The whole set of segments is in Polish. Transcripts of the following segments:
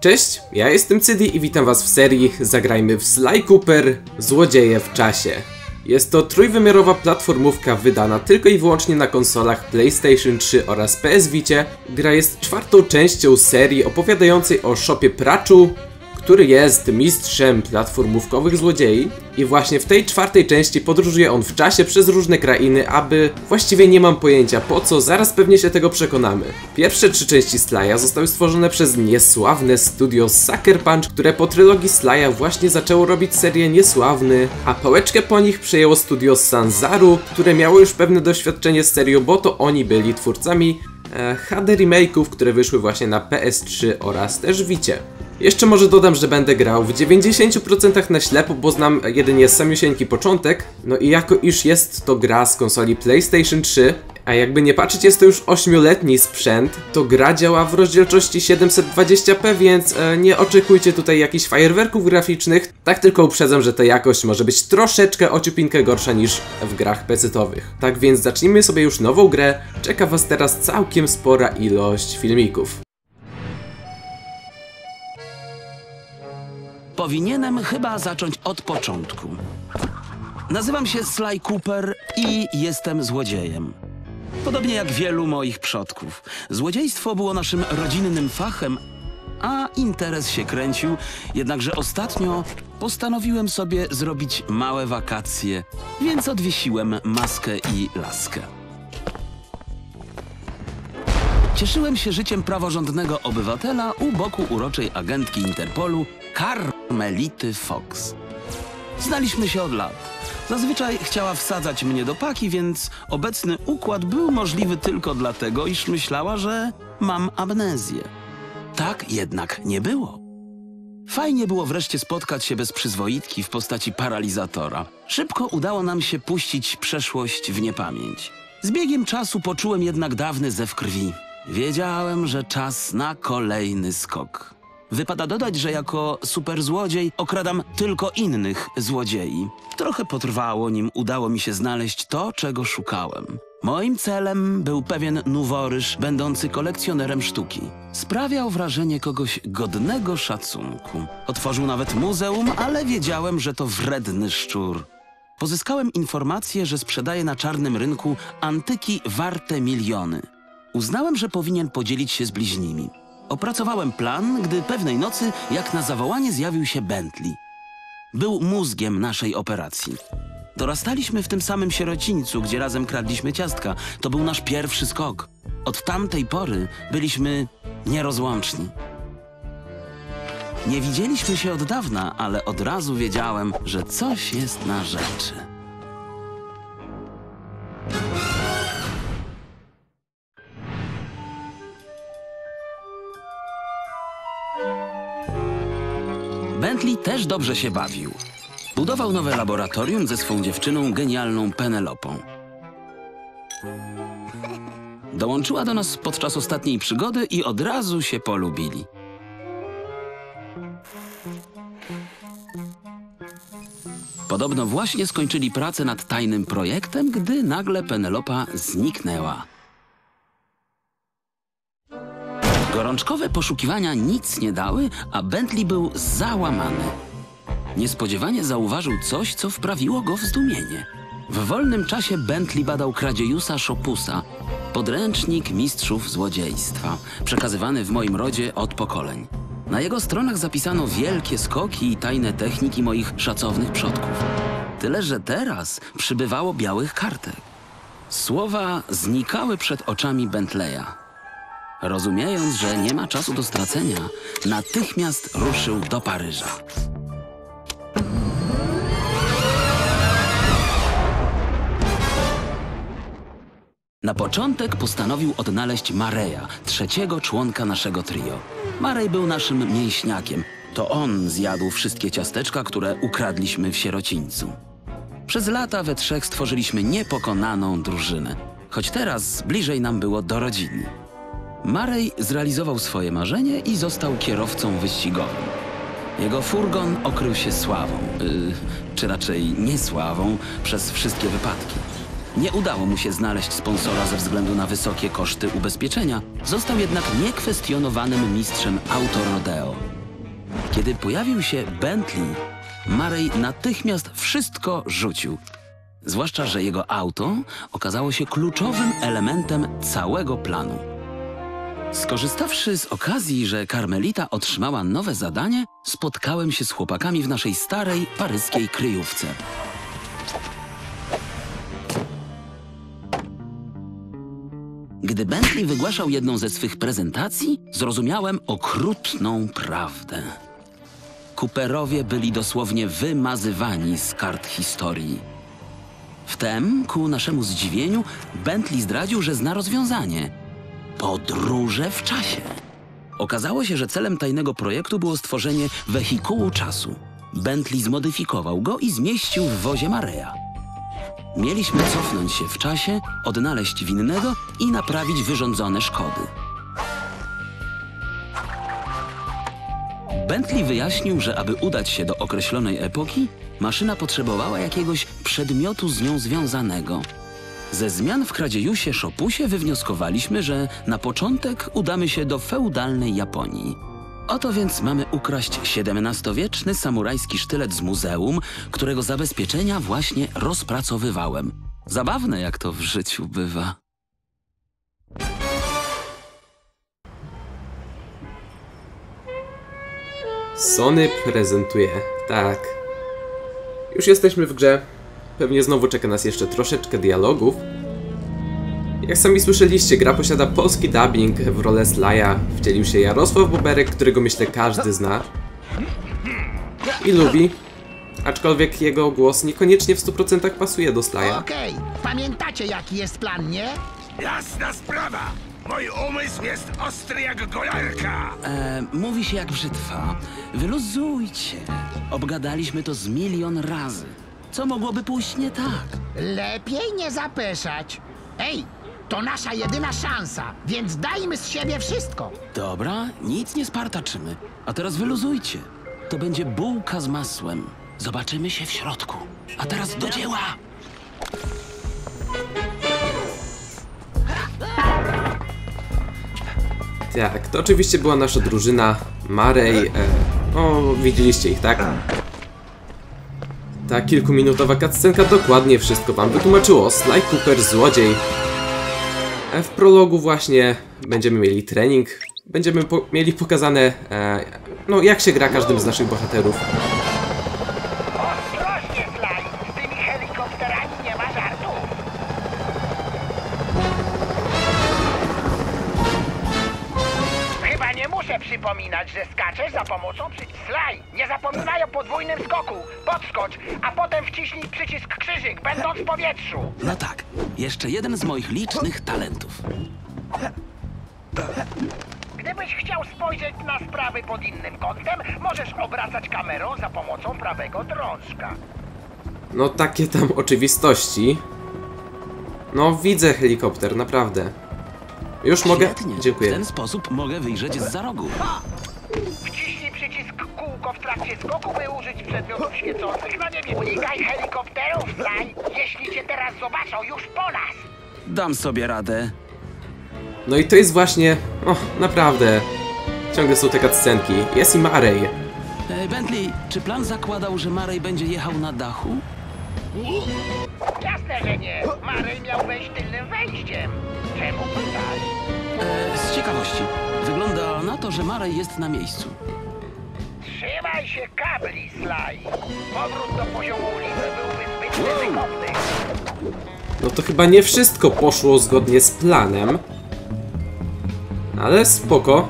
Cześć, ja jestem Cydi i witam was w serii Zagrajmy w Sly Cooper Złodzieje w czasie. Jest to trójwymiarowa platformówka wydana tylko i wyłącznie na konsolach PlayStation 3 oraz PS Vicie. Gra jest czwartą częścią serii opowiadającej o shopie Praczu, który jest mistrzem platformówkowych złodziei i właśnie w tej czwartej części podróżuje on w czasie przez różne krainy, aby właściwie nie mam pojęcia po co, zaraz pewnie się tego przekonamy. Pierwsze trzy części Sly'a zostały stworzone przez niesławne studio Sucker Punch, które po trylogii Sly'a właśnie zaczęło robić serię Niesławny, a pałeczkę po nich przejęło studio Sanzaru, które miało już pewne doświadczenie z serią, bo to oni byli twórcami e, HD remake'ów, które wyszły właśnie na PS3 oraz też Wicie. Jeszcze może dodam, że będę grał w 90% na ślepo, bo znam jedynie samiusieńki początek, no i jako iż jest to gra z konsoli PlayStation 3, a jakby nie patrzeć jest to już 8-letni sprzęt, to gra działa w rozdzielczości 720p, więc e, nie oczekujcie tutaj jakichś fajerwerków graficznych, tak tylko uprzedzam, że ta jakość może być troszeczkę ociupinkę gorsza niż w grach pecetowych. Tak więc zacznijmy sobie już nową grę, czeka was teraz całkiem spora ilość filmików. Powinienem chyba zacząć od początku. Nazywam się Sly Cooper i jestem złodziejem. Podobnie jak wielu moich przodków. Złodziejstwo było naszym rodzinnym fachem, a interes się kręcił, jednakże ostatnio postanowiłem sobie zrobić małe wakacje, więc odwiesiłem maskę i laskę. Cieszyłem się życiem praworządnego obywatela u boku uroczej agentki Interpolu Carmelity Fox. Znaliśmy się od lat. Zazwyczaj chciała wsadzać mnie do paki, więc obecny układ był możliwy tylko dlatego, iż myślała, że mam amnezję. Tak jednak nie było. Fajnie było wreszcie spotkać się bez przyzwoitki w postaci paralizatora. Szybko udało nam się puścić przeszłość w niepamięć. Z biegiem czasu poczułem jednak dawny zew krwi. Wiedziałem, że czas na kolejny skok. Wypada dodać, że jako superzłodziej okradam tylko innych złodziei. Trochę potrwało, nim udało mi się znaleźć to, czego szukałem. Moim celem był pewien noworyż, będący kolekcjonerem sztuki. Sprawiał wrażenie kogoś godnego szacunku. Otworzył nawet muzeum, ale wiedziałem, że to wredny szczur. Pozyskałem informację, że sprzedaje na czarnym rynku antyki warte miliony. Uznałem, że powinien podzielić się z bliźnimi. Opracowałem plan, gdy pewnej nocy, jak na zawołanie, zjawił się Bentley. Był mózgiem naszej operacji. Dorastaliśmy w tym samym sierocińcu, gdzie razem kradliśmy ciastka. To był nasz pierwszy skok. Od tamtej pory byliśmy nierozłączni. Nie widzieliśmy się od dawna, ale od razu wiedziałem, że coś jest na rzeczy. Też dobrze się bawił. Budował nowe laboratorium ze swą dziewczyną, genialną Penelopą. Dołączyła do nas podczas ostatniej przygody i od razu się polubili. Podobno właśnie skończyli pracę nad tajnym projektem, gdy nagle Penelopa zniknęła. Gorączkowe poszukiwania nic nie dały, a Bentley był załamany. Niespodziewanie zauważył coś, co wprawiło go w zdumienie. W wolnym czasie Bentley badał kradziejusa Szopusa, podręcznik mistrzów złodziejstwa, przekazywany w moim rodzie od pokoleń. Na jego stronach zapisano wielkie skoki i tajne techniki moich szacownych przodków. Tyle, że teraz przybywało białych kartek. Słowa znikały przed oczami Bentleya. Rozumiejąc, że nie ma czasu do stracenia, natychmiast ruszył do Paryża. Na początek postanowił odnaleźć Mareja, trzeciego członka naszego trio. Marej był naszym mięśniakiem. To on zjadł wszystkie ciasteczka, które ukradliśmy w sierocińcu. Przez lata we trzech stworzyliśmy niepokonaną drużynę, choć teraz bliżej nam było do rodziny. Marej zrealizował swoje marzenie i został kierowcą wyścigowym. Jego furgon okrył się sławą, yy, czy raczej niesławą, przez wszystkie wypadki. Nie udało mu się znaleźć sponsora ze względu na wysokie koszty ubezpieczenia, został jednak niekwestionowanym mistrzem autorodeo. Kiedy pojawił się Bentley, Murray natychmiast wszystko rzucił. Zwłaszcza, że jego auto okazało się kluczowym elementem całego planu. Skorzystawszy z okazji, że Karmelita otrzymała nowe zadanie, spotkałem się z chłopakami w naszej starej paryskiej kryjówce. Gdy Bentley wygłaszał jedną ze swych prezentacji, zrozumiałem okrutną prawdę. Cooperowie byli dosłownie wymazywani z kart historii. Wtem, ku naszemu zdziwieniu, Bentley zdradził, że zna rozwiązanie. Podróże w czasie. Okazało się, że celem tajnego projektu było stworzenie wehikułu czasu. Bentley zmodyfikował go i zmieścił w wozie Mareja. Mieliśmy cofnąć się w czasie, odnaleźć winnego i naprawić wyrządzone szkody. Bentley wyjaśnił, że aby udać się do określonej epoki, maszyna potrzebowała jakiegoś przedmiotu z nią związanego. Ze zmian w kradziejusie Szopusie wywnioskowaliśmy, że na początek udamy się do feudalnej Japonii. Oto więc mamy ukraść XVII-wieczny samurajski sztylet z muzeum, którego zabezpieczenia właśnie rozpracowywałem. Zabawne jak to w życiu bywa. Sony prezentuje. Tak. Już jesteśmy w grze. Pewnie znowu czeka nas jeszcze troszeczkę dialogów. Jak sami słyszeliście, gra posiada polski dubbing. W rolę Slaja wcielił się Jarosław Boberek, którego myślę każdy zna i lubi. Aczkolwiek jego głos niekoniecznie w 100% pasuje do Slaja. Okej, pamiętacie jaki jest plan, nie? Jasna sprawa! Mój umysł jest ostry jak golarka! E, mówi się jak brzytwa. Wyluzujcie. Obgadaliśmy to z milion razy. Co mogłoby pójść nie tak? Lepiej nie zapeszać. Ej, to nasza jedyna szansa, więc dajmy z siebie wszystko. Dobra, nic nie spartaczymy. A teraz wyluzujcie. To będzie bułka z masłem. Zobaczymy się w środku. A teraz do dzieła! Tak, to oczywiście była nasza drużyna. Marej. E, o, widzieliście ich, tak? Ta kilkuminutowa cutscenka dokładnie wszystko wam wytłumaczyło. Sly Cooper, złodziej. E, w prologu właśnie będziemy mieli trening. Będziemy po mieli pokazane, e, no jak się gra każdym z naszych bohaterów. Będąc w powietrzu! No tak, jeszcze jeden z moich licznych talentów. Gdybyś chciał spojrzeć na sprawy pod innym kątem, możesz obracać kamerą za pomocą prawego drążka. No takie tam oczywistości. No widzę helikopter, naprawdę. Już mogę? Świetnie. W Dziękuję. ten sposób mogę wyjrzeć z za rogu. W trakcie skoku, by użyć przedmiotów świecących na niebie. Unikaj helikopterów, Sly! Jeśli cię teraz zobaczą, już po nas! Dam sobie radę. No i to jest właśnie... O, naprawdę. Ciągle są te cutscenki. Jest i Marej. E, Bentley, czy plan zakładał, że Marej będzie jechał na dachu? Jasne, że nie. Marej miał wejść tylnym wejściem. Czemu pytasz? E, z ciekawości. Wygląda na to, że Marej jest na miejscu. Trzymaj się kabli, Sly. Powrót do poziomu ulicy byłby zbyt ryzykowny. No to chyba nie wszystko poszło zgodnie z planem. Ale spoko.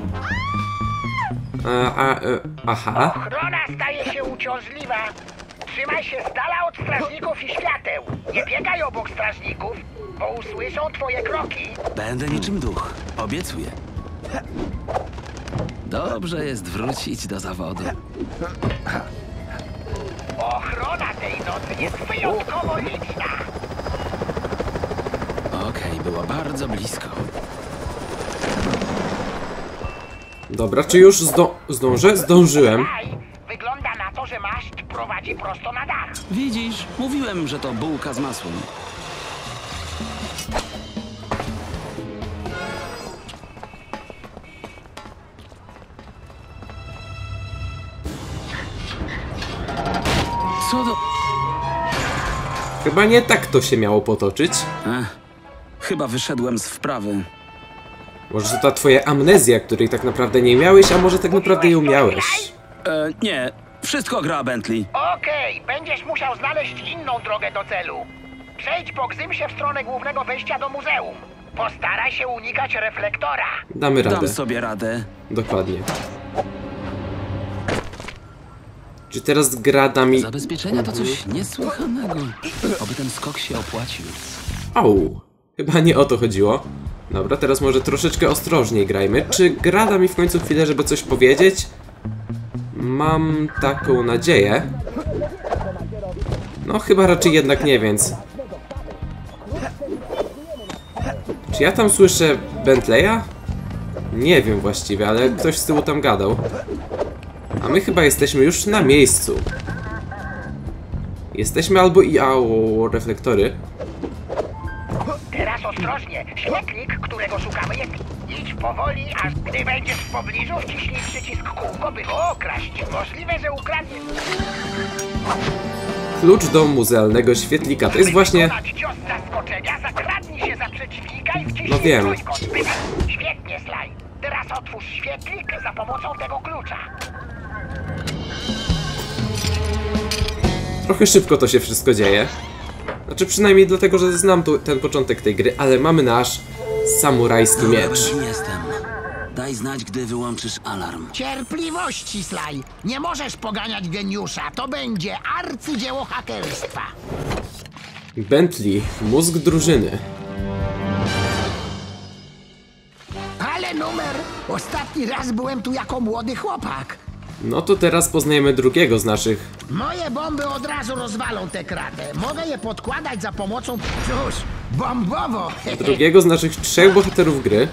A, a, e, aha. Ochrona staje się uciążliwa. Trzymaj się z dala od strażników i świateł. Nie biegaj obok strażników, bo usłyszą twoje kroki. Będę niczym duch. Obiecuję. Dobrze jest wrócić do zawodu. Ochrona tej nocy jest wyjątkowo liczna. Okej, było bardzo blisko. Dobra, czy już zdo zdążę? Zdążyłem. Wygląda na to, że maszcz prowadzi prosto na dach. Widzisz, mówiłem, że to bułka z masłem. Chyba nie tak to się miało potoczyć. Ech, chyba wyszedłem z wprawy. Może to ta twoja amnezja, której tak naprawdę nie miałeś, a może tak naprawdę ją miałeś. E, nie, wszystko gra Bentley. Okej, będziesz musiał znaleźć inną drogę do celu. Przejdź po Gzymsie w stronę głównego wejścia do muzeum. Postaraj się unikać reflektora. Damy radę. Dam sobie radę. Dokładnie. Czy teraz gra da mi... Zabezpieczenia to coś niesłychanego. Oby ten skok się opłacił. Au! Chyba nie o to chodziło. Dobra, teraz może troszeczkę ostrożniej grajmy. Czy gra da mi w końcu chwilę, żeby coś powiedzieć? Mam taką nadzieję. No chyba raczej jednak nie, więc... Czy ja tam słyszę Bentleya? Nie wiem właściwie, ale ktoś z tyłu tam gadał. A my chyba jesteśmy już na miejscu. Jesteśmy albo i... Au, reflektory. Teraz ostrożnie. Śmietnik, którego szukamy jest... Idź powoli, aż gdy będziesz w pobliżu, wciśnij przycisk kółko, by go okraść. Możliwe, że ukradnie... Klucz do muzealnego świetlika. To jest właśnie... Wykonać cios zaskoczenia, zakradnij się za przeciwnika i wciśnij No wiem. Świetnie, Sly. Teraz otwórz świetlik za pomocą tego klucza. Trochę szybko to się wszystko dzieje. Znaczy przynajmniej dlatego, że znam tu ten początek tej gry, ale mamy nasz samurajski miecz. jestem. Daj znać, gdy wyłączysz alarm. Cierpliwości, Sly. Nie możesz poganiać geniusza. To będzie arcydzieło hakerstwa. Bentley, mózg drużyny. Ale numer! Ostatni raz byłem tu jako młody chłopak. No to teraz poznajemy drugiego z naszych. Moje bomby od razu rozwalą tę kratę. Mogę je podkładać za pomocą... Cóż, bombowo! Drugiego z naszych trzech bohaterów gry.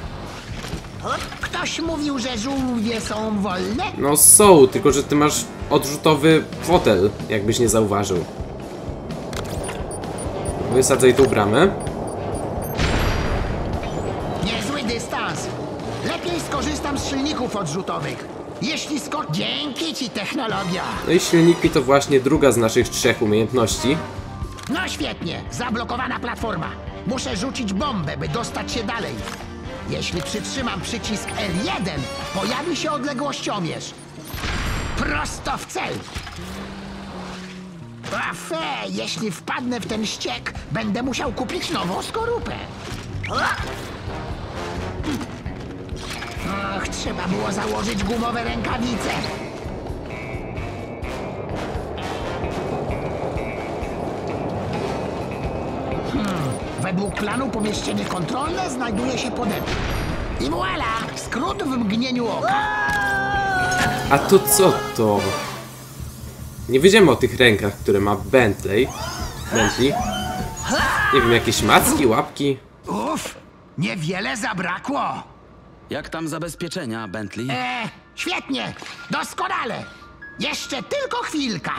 Ktoś mówił, że żółwie są wolne? No są, tylko że ty masz odrzutowy fotel, jakbyś nie zauważył. Wysadzaj tą bramę. Niezły dystans. Lepiej skorzystam z silników odrzutowych. Jeśli sko... Dzięki ci, technologia! No i silniki to właśnie druga z naszych trzech umiejętności. No świetnie, zablokowana platforma. Muszę rzucić bombę, by dostać się dalej. Jeśli przytrzymam przycisk R1, pojawi się odległościomierz. Prosto w cel. A fe, jeśli wpadnę w ten ściek, będę musiał kupić nową skorupę. Och, trzeba było założyć gumowe rękawice. Według planu pomieszczenie kontrolne znajduje się pode mną. I voila! Skrót w mgnieniu oka. A to co to? Nie wiedziemy o tych rękach, które ma Bentley. Bentley. Nie wiem, jakieś macki, łapki. Uff, niewiele zabrakło. Jak tam zabezpieczenia, Bentley? E, świetnie, doskonale. Jeszcze tylko chwilka.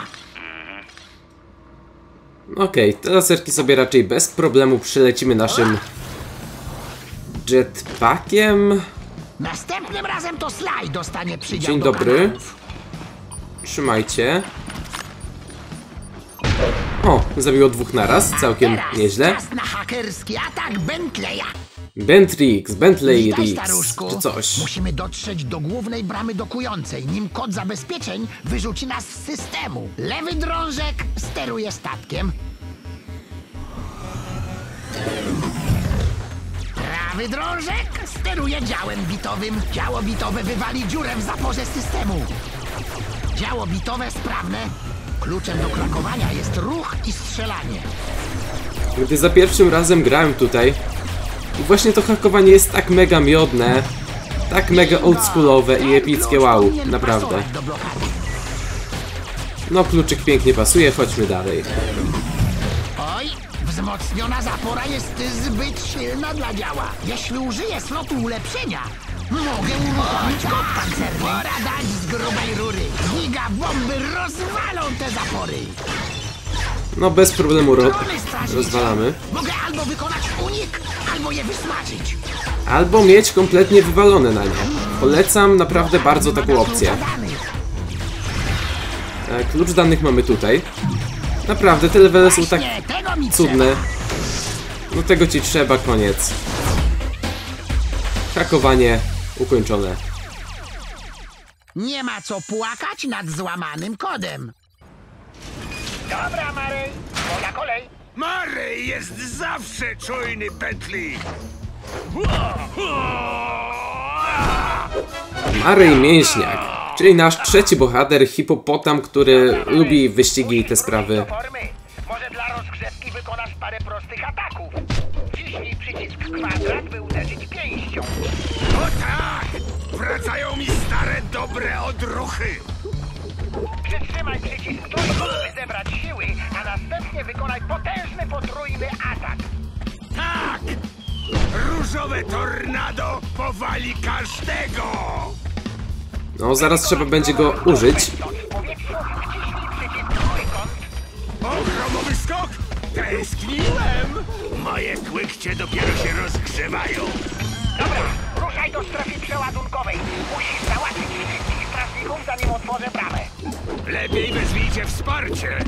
Okej, te laserki sobie raczej bez problemu przylecimy naszym jetpackiem. Następnym razem to Sly dostanie przydział Dzień do dobry. kanałów. Trzymajcie. O, zabiło dwóch naraz, całkiem Teraz nieźle. czas na hakerski atak Bentleya. Bentrix, Bentley Witaj, staruszku. czy coś. Musimy dotrzeć do głównej bramy dokującej, nim kod zabezpieczeń wyrzuci nas z systemu. Lewy drążek steruje statkiem. Prawy drążek steruje działem bitowym. Działo bitowe wywali dziurę w zaporze systemu. Działo bitowe sprawne. Kluczem do krakowania jest ruch i strzelanie. Gdy za pierwszym razem grałem tutaj i właśnie to hakowanie jest tak mega miodne, tak mega oldschoolowe i epickie, wow, naprawdę. No kluczyk pięknie pasuje, chodźmy dalej. Oj, wzmocniona zapora jest zbyt silna dla działa. Jeśli użyję slotu ulepszenia, mogę uruchomić kod pancerny. Pora dać z grubej rury. Giga bomby rozwalą te zapory. No bez problemu ro rozwalamy. Mogę albo wykonać unik, albo je wysmażyć. Albo mieć kompletnie wywalone na nie. Polecam naprawdę bardzo taką opcję. E, Klucz danych mamy tutaj. Naprawdę, te levele są tak cudne. No tego ci trzeba, koniec. Hakowanie ukończone. Nie ma co płakać nad złamanym kodem. Dobra, Marej, moja kolej. Mary jest zawsze czujny pętli. Marej Mięśniak, czyli nasz trzeci bohater, hipopotam, który lubi wyścigi i te sprawy. Może dla rozgrzewki wykonasz parę prostych ataków. Ciśnij przycisk kwadrat, by uderzyć pięścią. O tak! Wracają mi stare, dobre odruchy. Przytrzymaj przycisk trójkąt, by zebrać siły, a następnie wykonaj potężny podrójny atak. Tak! Różowe tornado powali każdego! No, zaraz trzeba będzie go użyć. Ogromowy skok! Tęskniłem! Moje kłykcie dopiero się rozgrzewają. Dobra, ruszaj do strefy przeładunkowej. Musisz załatwić wszystkich strażników, zanim otworzę. Lepiej wezwijcie wsparcie.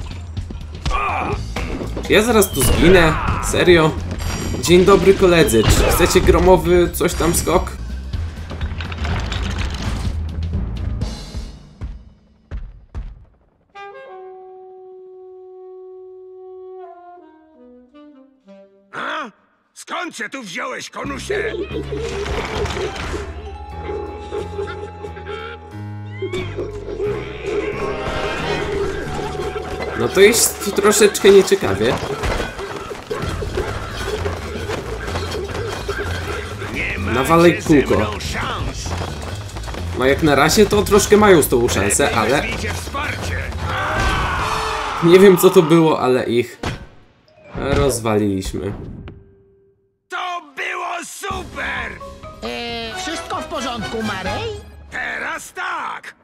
Czy ja zaraz tu zginę? Serio? Dzień dobry koledzy, czy chcecie gromowy coś tam skok? A? Skąd się tu wziąłeś, konusie? No to jest troszeczkę nieciekawie. Macie kółko. No jak na razie to troszkę mają z tą szansę, ale nie wiem co to było, ale ich rozwaliliśmy. To było super! Eee, wszystko w porządku, Marej? Teraz tak!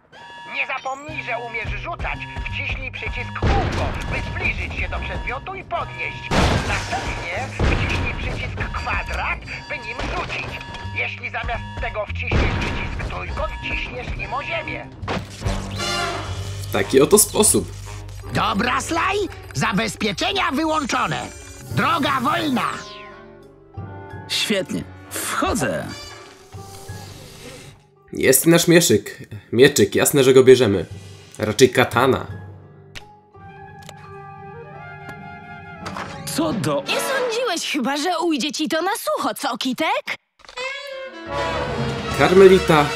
Nie zapomnij, że umiesz rzucać. Wciśnij przycisk kółko, by zbliżyć się do przedmiotu i podnieść. Następnie wciśnij przycisk kwadrat, by nim rzucić. Jeśli zamiast tego wciśniesz przycisk trójkąt, ciśniesz nim o ziemię. W taki oto sposób. Dobra, Slaj, zabezpieczenia wyłączone. Droga wolna. Świetnie. Wchodzę. Jest nasz mieszyk. Mieczyk, jasne, że go bierzemy. Raczej katana. Co do... Nie sądziłeś chyba, że ujdzie ci to na sucho, co, Kitek? Karmelita,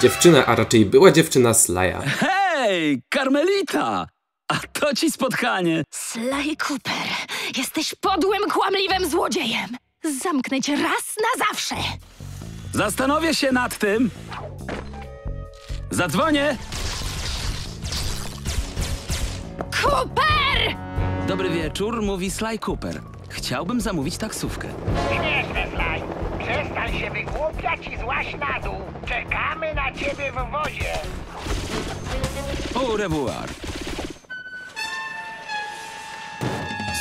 dziewczyna, a raczej była dziewczyna Slaja. Hej, Karmelita! A to ci spotkanie. Sly Cooper, jesteś podłym, kłamliwym złodziejem. Zamknę cię raz na zawsze. Zastanowię się nad tym. Zadzwonię. Cooper! Dobry wieczór, mówi Sly Cooper. Chciałbym zamówić taksówkę. Śmieszne, Slaj. Przestań się wygłupiać i złaś na dół. Czekamy na ciebie w wozie. Au revoir.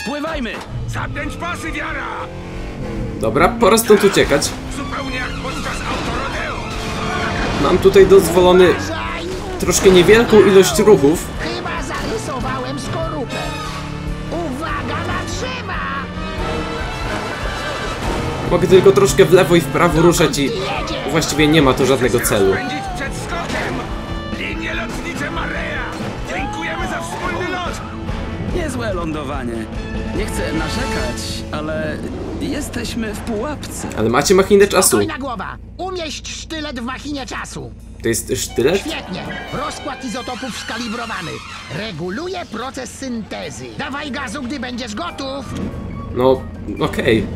Spływajmy! Zapiąć pasy, wiara! Dobra, pora stąd uciekać. Mam tutaj dozwolony troszkę niewielką ilość ruchów. chyba zarysowałem skorupę. Uwaga na drzewa! Mogę tylko troszkę w lewo i w prawo ruszać i właściwie nie ma to żadnego celu. Linie lotnicze Mareja! Dziękujemy za wspólny lot! Niezłe lądowanie. Nie chcę narzekać, ale jesteśmy w pułapce. Ale macie machinę czasu. Spokojna głowa. Umieść sztylet w machinie czasu. To jest sztylet? Świetnie. Rozkład izotopów skalibrowany. Reguluje proces syntezy. Dawaj gazu, gdy będziesz gotów. No, okej.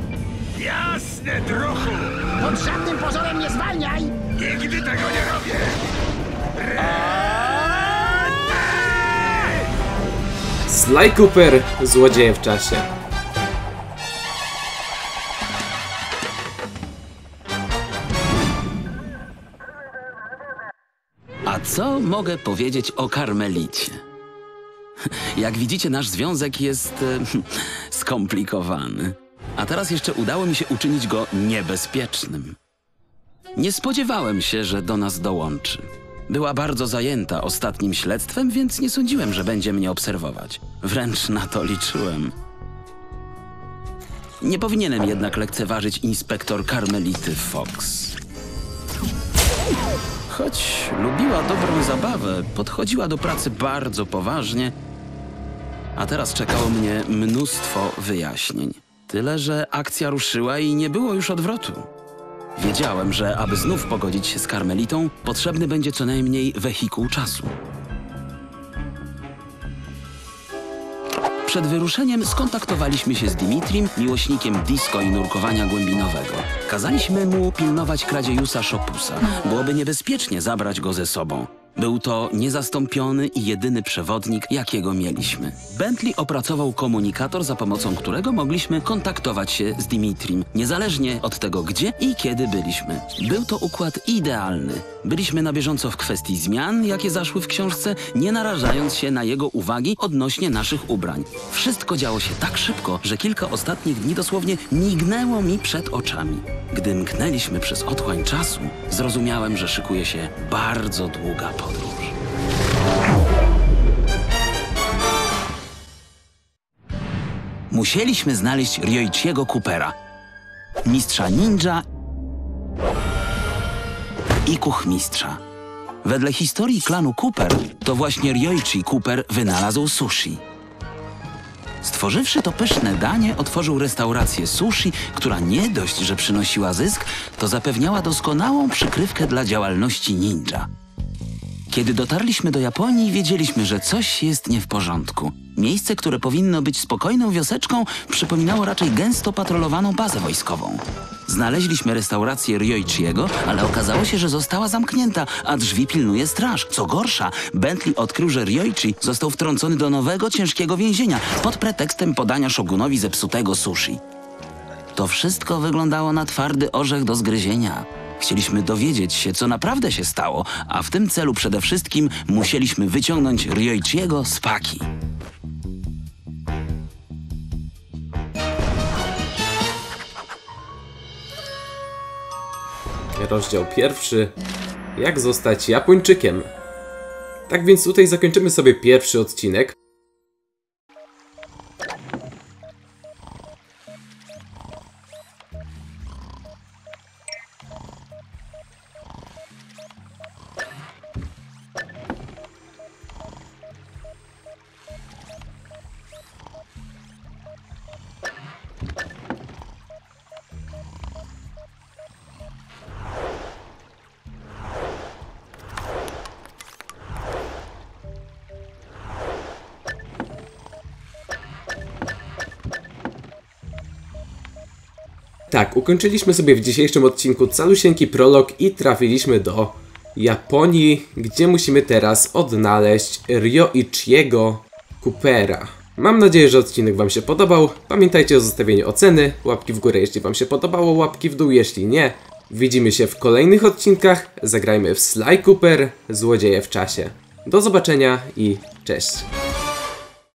Jasne, druchu! Pod żadnym pozorem nie zwalniaj. Nigdy tego nie robię! Sly Cooper, złodzieje w czasie. Co mogę powiedzieć o Karmelicie? Jak widzicie, nasz związek jest e, skomplikowany. A teraz jeszcze udało mi się uczynić go niebezpiecznym. Nie spodziewałem się, że do nas dołączy. Była bardzo zajęta ostatnim śledztwem, więc nie sądziłem, że będzie mnie obserwować. Wręcz na to liczyłem. Nie powinienem jednak lekceważyć inspektor Karmelity Fox. Choć lubiła dobrą zabawę, podchodziła do pracy bardzo poważnie, a teraz czekało mnie mnóstwo wyjaśnień. Tyle, że akcja ruszyła i nie było już odwrotu. Wiedziałem, że aby znów pogodzić się z Karmelitą, potrzebny będzie co najmniej wehikuł czasu. Przed wyruszeniem skontaktowaliśmy się z Dimitrim, miłośnikiem disco i nurkowania głębinowego. Kazaliśmy mu pilnować kradziejusa Szopusa. Byłoby niebezpiecznie zabrać go ze sobą. Był to niezastąpiony i jedyny przewodnik, jakiego mieliśmy. Bentley opracował komunikator, za pomocą którego mogliśmy kontaktować się z Dimitrim, niezależnie od tego, gdzie i kiedy byliśmy. Był to układ idealny. Byliśmy na bieżąco w kwestii zmian, jakie zaszły w książce, nie narażając się na jego uwagi odnośnie naszych ubrań. Wszystko działo się tak szybko, że kilka ostatnich dni dosłownie mignęło mi przed oczami. Gdy mknęliśmy przez otchłań czasu, zrozumiałem, że szykuje się bardzo długa podróż. Musieliśmy znaleźć Ryoichiego Coopera, mistrza ninja i kuchmistrza. Wedle historii klanu Cooper, to właśnie Ryoichi Cooper wynalazł sushi. Stworzywszy to pyszne danie, otworzył restaurację sushi, która nie dość, że przynosiła zysk, to zapewniała doskonałą przykrywkę dla działalności ninja. Kiedy dotarliśmy do Japonii, wiedzieliśmy, że coś jest nie w porządku. Miejsce, które powinno być spokojną wioseczką, przypominało raczej gęsto patrolowaną bazę wojskową. Znaleźliśmy restaurację Ryoichiego, ale okazało się, że została zamknięta, a drzwi pilnuje straż. Co gorsza, Bentley odkrył, że Ryoichi został wtrącony do nowego, ciężkiego więzienia pod pretekstem podania szogunowi zepsutego sushi. To wszystko wyglądało na twardy orzech do zgryzienia. Chcieliśmy dowiedzieć się, co naprawdę się stało, a w tym celu przede wszystkim musieliśmy wyciągnąć Ryoichiego z paki. Rozdział pierwszy. Jak zostać Japończykiem? Tak więc tutaj zakończymy sobie pierwszy odcinek. Tak, ukończyliśmy sobie w dzisiejszym odcinku calusieńki prolog i trafiliśmy do Japonii, gdzie musimy teraz odnaleźć Ryoichiego Coopera. Mam nadzieję, że odcinek Wam się podobał. Pamiętajcie o zostawieniu oceny, łapki w górę jeśli Wam się podobało, łapki w dół jeśli nie. Widzimy się w kolejnych odcinkach, zagrajmy w Sly Cooper, Złodzieje w czasie. Do zobaczenia i cześć.